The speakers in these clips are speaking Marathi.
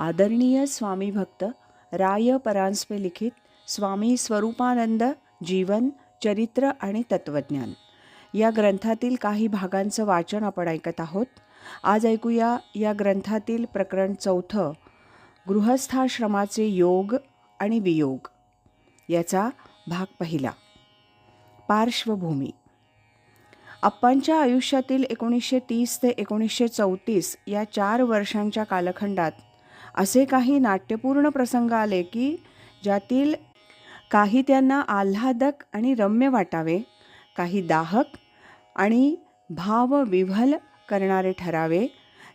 आदरणीय स्वामी भक्त राय परांजपे लिखित स्वामी स्वरूपानंद जीवन चरित्र आणि तत्वज्ञान. या ग्रंथातील काही भागांचं वाचन आपण ऐकत आहोत. आज ऐकूया या ग्रंथातील प्रकरण चौथं गृहस्थाश्रमाचे योग आणि वियोग. याचा भाग पहिला. पार्श्वभूमी. अप्पांच्या आयुष्यातील एकोणीसशे तीस ते एकोणीसशे चौतीस या चार वर्षांच्या कालखंडात असे काही नाट्यपूर्ण प्रसंग आले की ज्यातील काही त्यांना आल्हादक आणि रम्य वाटावे काही दाहक आणि भावविव्हल करणारे ठरावे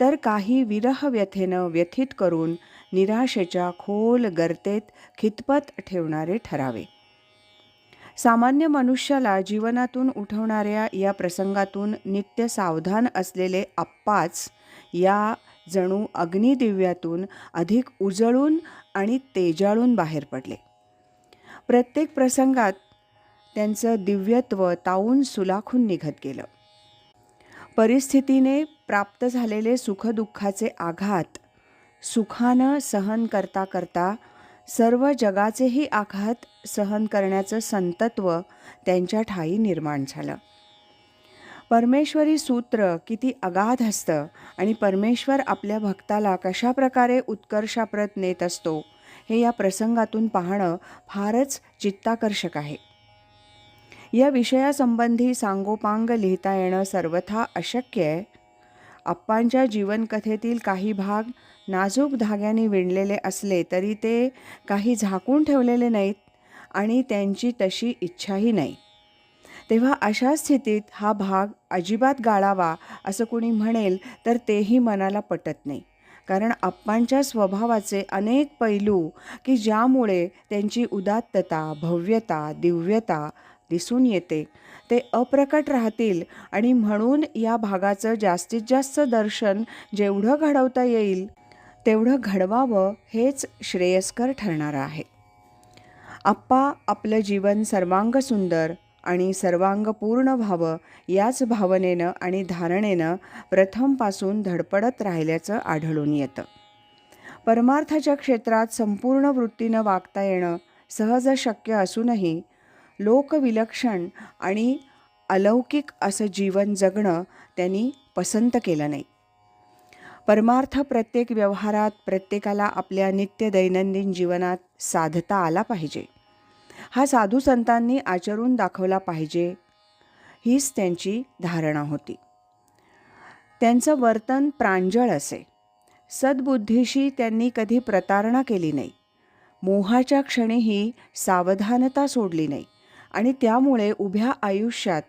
तर काही विरह व्यथेनं व्यथित करून निराशेच्या खोल गर्तेत खितपत ठेवणारे ठरावे. सामान्य मनुष्याला जीवनातून उठवणाऱ्या या प्रसंगातून नित्य सावधान असलेले आप्पाच या जणू अग्निदिव्यातून अधिक उजळून आणि तेजाळून बाहेर पडले. प्रत्येक प्रसंगात त्यांचं दिव्यत्व तावून सुलाखून निघत गेलं. परिस्थितीने प्राप्त झालेले सुखदुःखाचे आघात सुखानं सहन करता करता सर्व जगाचेही आघात सहन करण्याचं संतत्व त्यांच्या ठाई निर्माण झालं. परमेश्वरी सूत्र किती अगाध असतं आणि परमेश्वर आपल्या भक्ताला कशा प्रकारे उत्कर्षाप्रत नेत असतो हे या प्रसंगातून पाहणं फारच चित्ताकर्षक आहे. या विषयासंबंधी सांगोपांग लिहिता येणं सर्वथा अशक्य आहे. अप्पांच्या जीवनकथेतील काही भाग नाजूक धाग्याने विणलेले असले तरी ते काही झाकून ठेवलेले नाहीत आणि त्यांची तशी इच्छाही नाही. तेव्हा अशा स्थितीत हा भाग अजिबात गाळावा असं कुणी म्हणेल तर तेही मनाला पटत नाही. कारण आप्पांच्या स्वभावाचे अनेक पैलू की ज्यामुळे त्यांची उदात्तता भव्यता दिव्यता दिसून येते ते अप्रकट राहतील आणि म्हणून या भागाचं जास्तीत जास्त दर्शन जेवढं घडवता येईल तेवढं घडवावं हेच श्रेयस्कर ठरणारं आहे. आप्पा आपलं जीवन सर्वांग सुंदर आणि सर्वांग पूर्ण व्हावं याच भावनेनं आणि धारणेनं प्रथमपासून धडपडत राहिल्याचं आढळून येतं. परमार्थाच्या क्षेत्रात संपूर्ण वृत्तीनं वागता येणं सहज शक्य असूनही लोकविलक्षण आणि अलौकिक असं जीवन जगणं त्यांनी पसंत केलं नाही. परमार्थ प्रत्येक व्यवहारात प्रत्येकाला आपल्या नित्य दैनंदिन जीवनात साधता आला पाहिजे. हा साधू संतांनी आचरून दाखवला पाहिजे. हीच त्यांची धारणा होती. त्यांचं वर्तन प्रांजळ असे. सद्बुद्धीशी त्यांनी कधी प्रतारणा केली नाही. मोहाच्या क्षणीही सावधानता सोडली नाही आणि त्यामुळे उभ्या आयुष्यात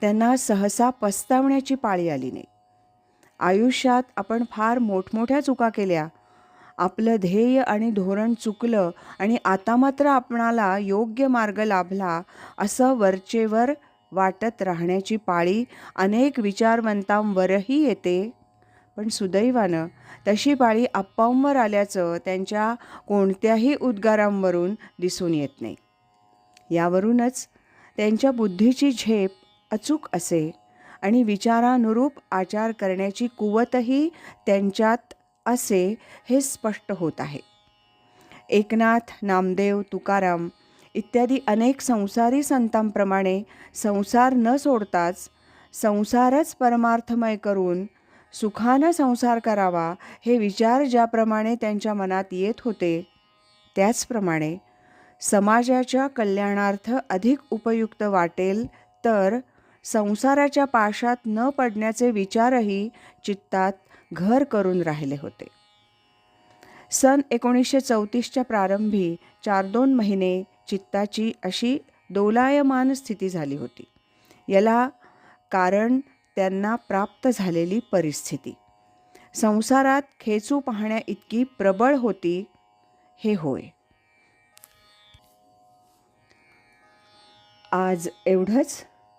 त्यांना सहसा पस्तावण्याची पाळी आली नाही. आयुष्यात आपण फार मोठमोठ्या चुका केल्या आपलं ध्येय आणि धोरण चुकलं आणि आता मात्र आपणाला योग्य मार्ग लाभला असं वरचेवर वाटत राहण्याची पाळी अनेक विचारवंतांवरही येते. पण सुदैवानं तशी पाळी आप्पांवर आल्याचं त्यांच्या कोणत्याही उद्गारांवरून दिसून येत नाही. यावरूनच त्यांच्या बुद्धीची झेप अचूक असे आणि विचारानुरूप आचार करण्याची कुवतही त्यांच्यात असे हे स्पष्ट होत आहे. एकनाथ नामदेव तुकाराम इत्यादी अनेक संसारी संतांप्रमाणे संसार न सोडताच संसारच परमार्थमय करून सुखानं संसार करावा हे विचार ज्याप्रमाणे त्यांच्या मनात येत होते त्याचप्रमाणे समाजाच्या कल्याणार्थ अधिक उपयुक्त वाटेल तर संसाराच्या पाशात न पडण्याचे विचारही चित्तात घर करून राहिले होते. सन एकोणीसशे चौतीसच्या प्रारंभी चार दोन महिने चित्ताची अशी दोलायमान स्थिती झाली होती. याला कारण त्यांना प्राप्त झालेली परिस्थिती. संसारात खेचू पाहण्या इतकी प्रबळ होती हे होय. आज एवढंच